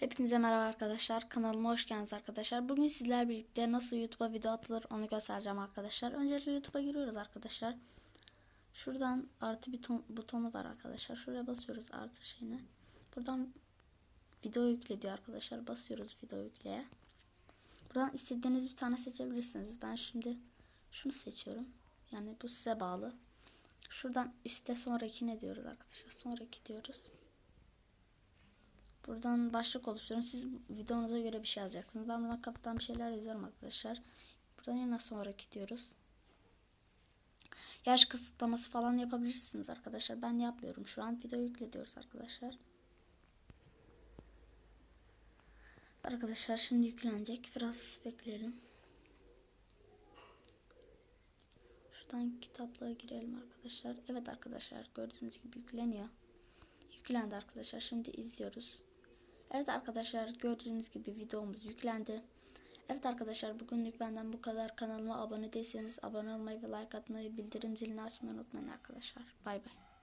Hepinize merhaba arkadaşlar. Kanalıma hoş geldiniz arkadaşlar. Bugün sizler birlikte nasıl YouTube'a video atılır onu göstereceğim arkadaşlar. Öncelikle YouTube'a giriyoruz arkadaşlar. Şuradan artı bir ton, butonu var arkadaşlar. Şuraya basıyoruz artı şeyine. Buradan video yükle diyor arkadaşlar. Basıyoruz video yükleye. Buradan istediğiniz bir tane seçebilirsiniz. Ben şimdi şunu seçiyorum. Yani bu size bağlı. Şuradan üstte sonraki ne diyoruz arkadaşlar? Sonraki diyoruz. Buradan başlık oluşturun. Siz videonuza göre bir şey yazacaksınız. Ben buradan kapıdan bir şeyler yazıyorum arkadaşlar. Buradan yine sonraki diyoruz. Yaş kısıtlaması falan yapabilirsiniz arkadaşlar. Ben yapmıyorum. Şu an video yükle arkadaşlar. Arkadaşlar şimdi yüklenecek. Biraz bekleyelim. Şuradan kitaplığa girelim arkadaşlar. Evet arkadaşlar gördüğünüz gibi yükleniyor. Yüklendi arkadaşlar. Şimdi izliyoruz. Evet arkadaşlar gördüğünüz gibi videomuz yüklendi. Evet arkadaşlar bugünlük benden bu kadar. Kanalıma abone değilseniz abone olmayı ve like atmayı bildirim zilini açmayı unutmayın arkadaşlar. Bay bay.